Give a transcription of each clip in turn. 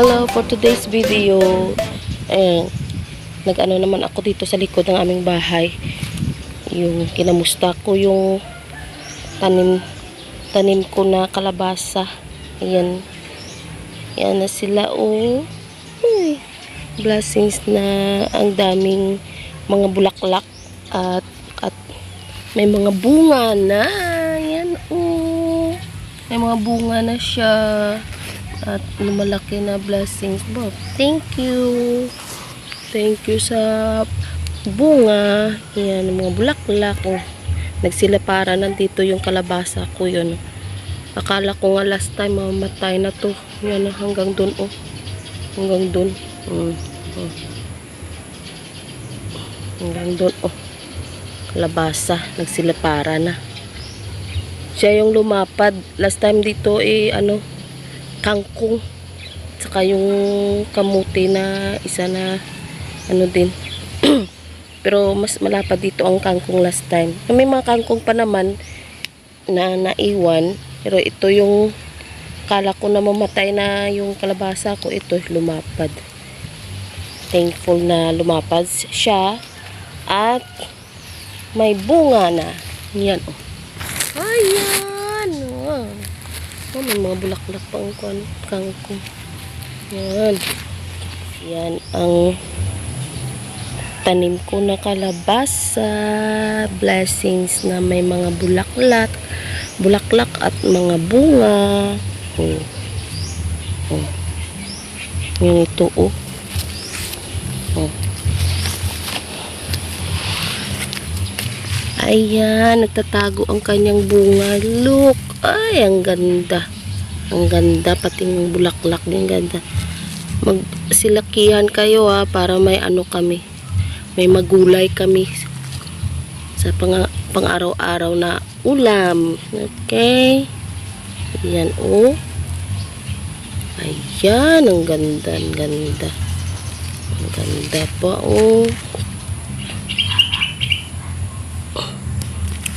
Hello, for today's video, eh, nag-ano naman ako dito sa likod ng aming bahay. Yung kinamusta ko yung tanim, tanim ko na kalabasa. Ayan. Ayan na sila, oh. Blessings na ang daming mga bulaklak at at may mga bunga na. Ayan, oh. May mga bunga na siya. At lumalaki na blessings. Bob, thank you. Thank you sa bunga. Yan, mga bulaklak. Nagsilapara nandito yung kalabasa ko yun. Akala ko nga last time mamamatay na to. Yan, hanggang dun oh. Hanggang dun. Mm. mm. Hanggang dun oh. Kalabasa. Nagsilapara na. Siya yung lumapad. Last time dito eh ano kangkong saka yung kamuti na isa na ano din. Pero mas malapad dito ang kangkong last time. May mga kangkong pa naman na naiwan pero ito yung kala ko na mamatay na yung kalabasa ko ito lumapad. Thankful na lumapad siya at may bunga na. Yan oh ayan oh. Oh, may mga bulaklak pa ang kwan, kangkong. Yan. Yan ang tanim ko na kalabasa. Blessings na may mga bulaklak. Bulaklak at mga bunga. Oh. Oh. Yan ito. Oh. Ayan, nagtatago ang kanyang bunga. Look, ay, ang ganda. Ang ganda, pati yung bulaklak din ganda. Magsilakihan kayo ha, para may ano kami. May magulay kami sa pang, pang araw-araw na ulam. Okay? Ayan, oh. Ayan, ang ganda, ang ganda. Ang ganda pa, oh.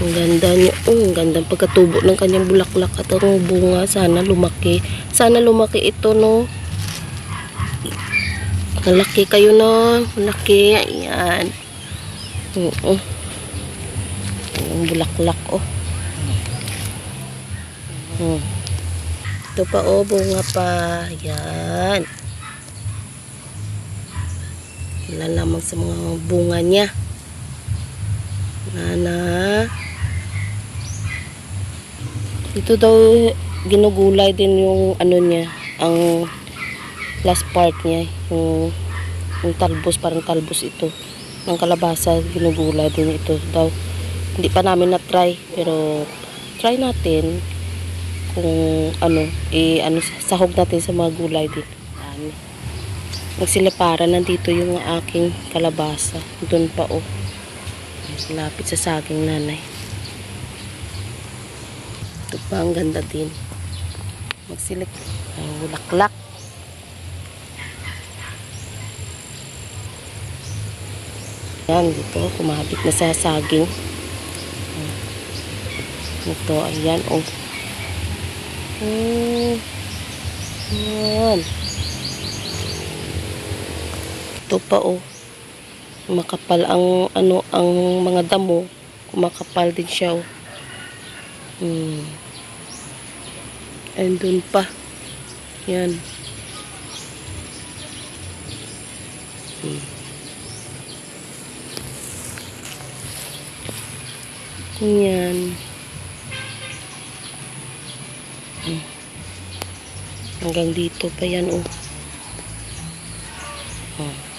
Ang ganda niya. Oh, ang ganda pagkatubo ng kanyang bulaklak at ang bunga. Sana lumaki. Sana lumaki ito, no? Malaki kayo, no? Malaki. Ayan. Oo. Ang bulaklak, oh. Hmm. Ito pa, oh. Bunga pa. Ayan. Wala lamang sa mga bunga niya. Nana. Ito daw ginugulay din yung ano niya, ang last part niya, yung, yung talbos, parang talbos ito. Ng kalabasa, ginugulay din ito daw. Hindi pa namin na-try, pero try natin kung ano, eh, ano, sahog natin sa mga gulay din. Dami. Magsilapara, nandito yung aking kalabasa. Doon pa, oh. Lapit sa saging nanay. Ito pa ang ganda din. Magsilik. Ang bulaklak. Yan, dito. Kumabit na sa saging. Ito, ayan, oh. Hmm. Yan. Ito pa, oh. Makapal ang, ano, ang mga damo. Kumakapal din siya, oh. Hmm. Andun pa. Yan. Hmm. Yan. Hmm. Hanggang dito pa yan, oh. Oh.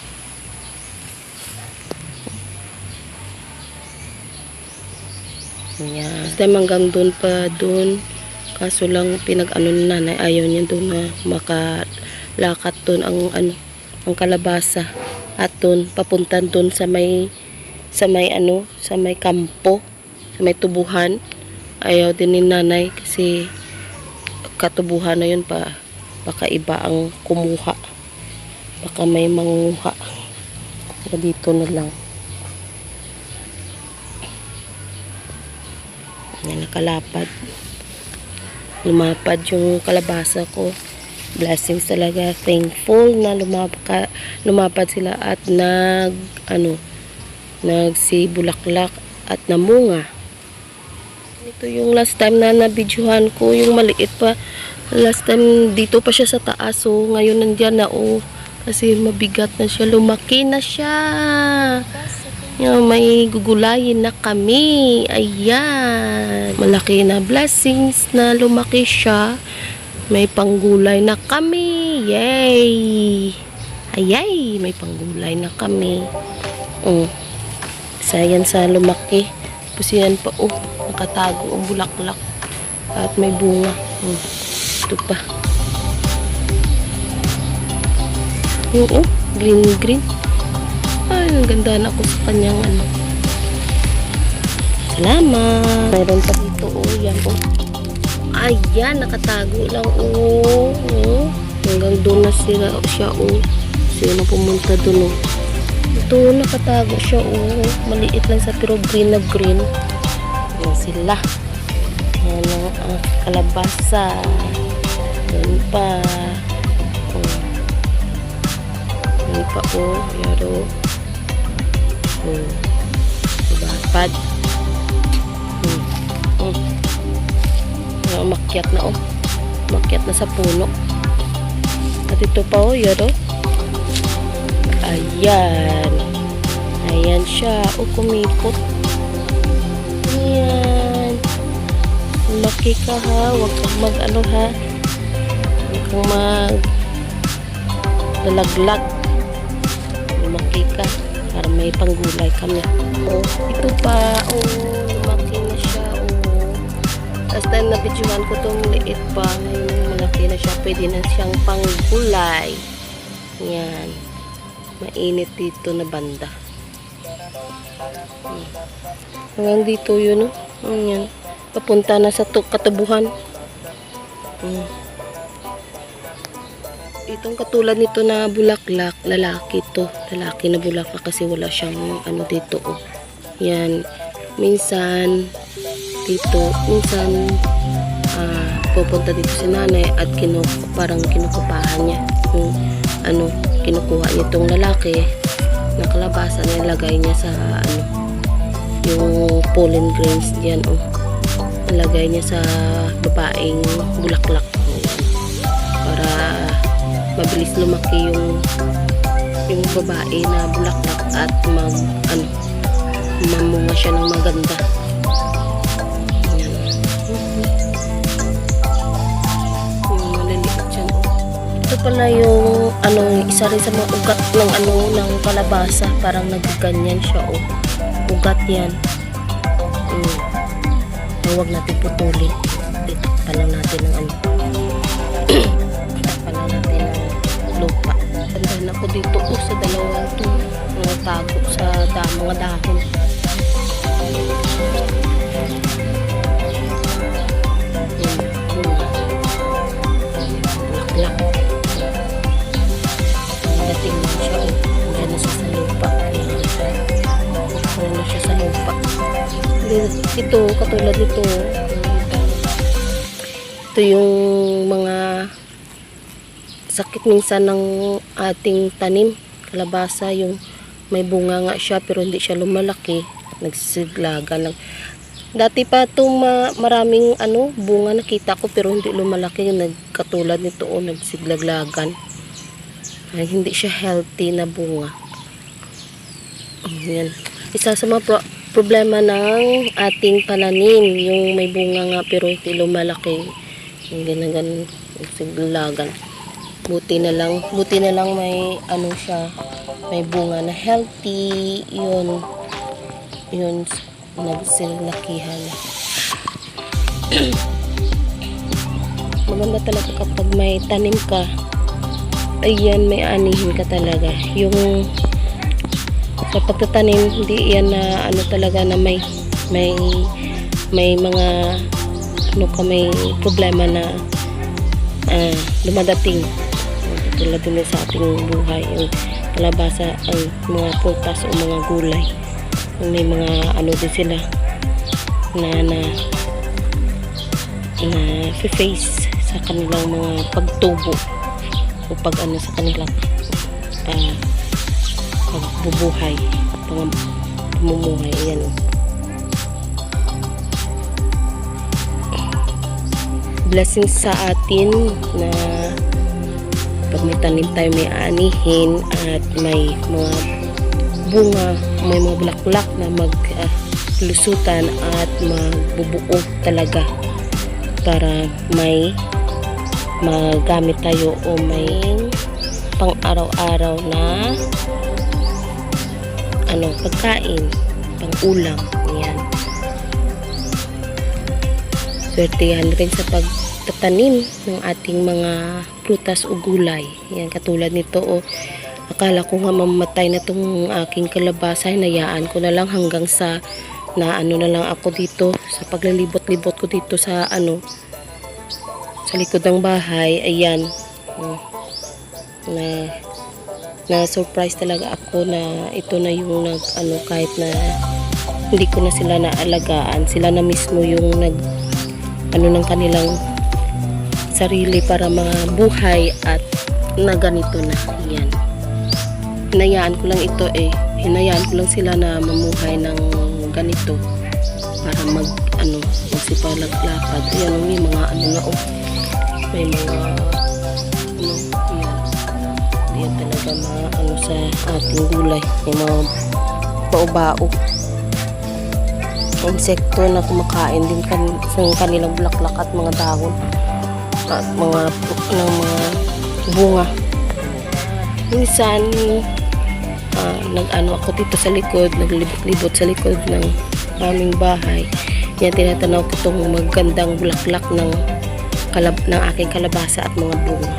Yan. Basta hanggang doon pa doon. Kaso lang pinag-ano ni nanay ayaw niya doon na makalakat doon ang ano ang kalabasa at doon papuntan doon sa may sa may ano sa may kampo sa may tubuhan ayaw din ni nanay kasi katubuhan na yun pa baka iba ang kumuha baka may manguha dito na lang Yan, nakalapad. Lumapad yung kalabasa ko. blessings talaga. Thankful na lumapad, lumapad sila at nag, ano, nagsibulaklak at namunga. Ito yung last time na nabidyohan ko, yung maliit pa. Last time dito pa siya sa taas, so ngayon nandyan na, oh. Kasi mabigat na siya, lumaki na siya. Yung may gugulayin na kami. Ayan. Malaki na blessings na lumaki siya. May panggulay na kami. Yay! Ayay! May panggulay na kami. Oh. Isa yan sa lumaki. Tapos yan pa, oh. Nakatago ang bulaklak. At may bunga. Oh. Ito pa. Yung, oh. Green, green. Ay, ang ganda na ako sa kanyang ano. Salamat. Mayroon pa dito, oh. Yan, oh. Ayan, nakatago lang, oh. oh. Hanggang doon na sila, siya, oh. Sino pumunta doon, oh. Ito, nakatago siya, oh. Maliit lang sa pero green na green. Yan sila. Yan ang ang kalabasa. Yan pa. Oh. Yan pa, oh. Yaro. Oh. Hmm. Hmm. Yan, umakyat na, oh. Umakyat na sa puno. At ito pa, oh. Yaro. Ayan. Ayan siya. O, kumipot. Ayan. Lumaki ka ha. Huwag kang mag ano ha. Huwag kang mag lalaglag. Lumaki ka. Para may panggulay kami. O, ito pa. O, lumaki na siya. O. Last time na videohan ko itong liit pa. Ngayon malaki na siya. Pwede na siyang panggulay. Yan. Mainit dito na banda. Hmm. Hanggang dito yun, oh. Ayan. Papunta na sa tu- katabuhan. Hmm. Itong katulad nito na bulaklak, lalaki to. Lalaki na bulaklak kasi wala siyang ano dito, oh. Yan. Minsan, dito, minsan, ah, pupunta dito si nanay at kinu parang kinukupahan niya yung ano, kinukuha niya itong lalaki na kalabasa nilagay niya sa ano, yung pollen grains diyan oh. Nilagay niya sa babaeng bulaklak. Mabilis lumaki yung yung babae na bulaklak at mag ano mamunga siya ng maganda. Ito pala yung ano, isa rin sa mga ugat ng ano ng kalabasa, parang nagganyan siya oh. Ugat 'yan. Mm. Huwag natin putulin. Dito pa lang natin ng ano. Lupa. Tandaan ako dito oh, sa dalawang to. Mga tago sa da, mga dahon. Bulaklak. Dating na siya. oh. Andiyan na sa lupa. Ano na sa lupa. Ito, katulad nito. Ito yung mga sakit minsan ng ating tanim. Kalabasa, yung may bunga nga siya pero hindi siya lumalaki. Nagsisiglaga lang. Dati pa ma- maraming ano, bunga nakita ko pero hindi lumalaki. Nagkatulad nito o nagsiglaglagan. Ay, hindi siya healthy na bunga. Ayan. Isa sa mga pro- problema ng ating pananim, yung may bunga nga pero hindi lumalaki. Yung ganagan, siglagan. Buti na lang, buti na lang may ano siya, may bunga na healthy, yun, yun, nagsilakihan. Maganda talaga kapag may tanim ka, ayan, may anihin ka talaga. Yung sa pagtatanim, hindi yan na ano talaga na may may may mga ano ka may problema na ah, dumadating din sa ating buhay yung kalabasa ang mga prutas o mga gulay may mga ano din sila na na na face sa kanilang mga pagtubo o pag ano sa kanilang ah, pagbubuhay pang pamumuhay ayan oh. blessing sa atin na pag may tanim tayo may anihin at may mga bunga, may mga bulaklak na maglusutan at magbubuo talaga para may magamit tayo o may pang araw-araw na ano, pagkain, pang ulam. Yan. Swertihan rin sa pagtatanim ng ating mga prutas o gulay. Yan, katulad nito o akala ko nga mamatay na tong aking kalabasa, hinayaan ko na lang hanggang sa na ano na lang ako dito sa paglalibot-libot ko dito sa ano sa likod ng bahay. Ayan. Oh. Na na surprise talaga ako na ito na yung nag ano kahit na hindi ko na sila naalagaan sila na mismo yung nag ano ng kanilang sarili para mga buhay at na ganito na. Yan. Hinayaan ko lang ito eh. Hinayaan ko lang sila na mamuhay ng ganito para mag ano magsipaglakad ayan may mga ano na oh. May mga ano yan. Yan talaga mga ano sa ating gulay. May mga baobao insekto na kumakain din kan sa kanilang bulaklak at mga dahon at mga ng mga bunga. Minsan ah, nag-ano ako dito sa likod naglibot-libot sa likod ng aming bahay. Yan tinatanaw ko itong magandang bulaklak ng kalab ng aking kalabasa at mga bunga.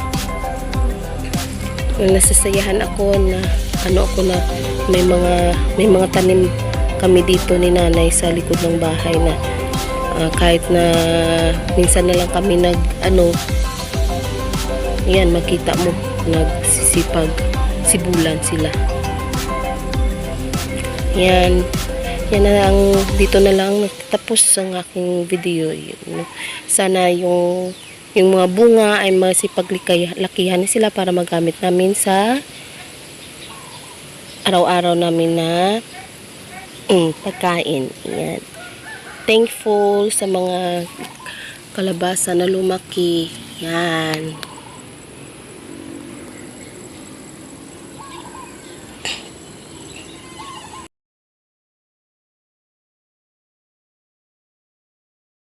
Nasasayahan ako na ano ako na may mga may mga tanim kami dito ni nanay sa likod ng bahay na ah, kahit na minsan na lang kami nag ano yan makita mo nagsisipag sibulan sila yan yan na ang dito na lang nagtatapos ang aking video Yun. sana yung yung mga bunga ay masipaglakihan na sila para magamit namin sa araw-araw namin na mm, pagkain. Yan. Thankful sa mga kalabasa na lumaki. Yan.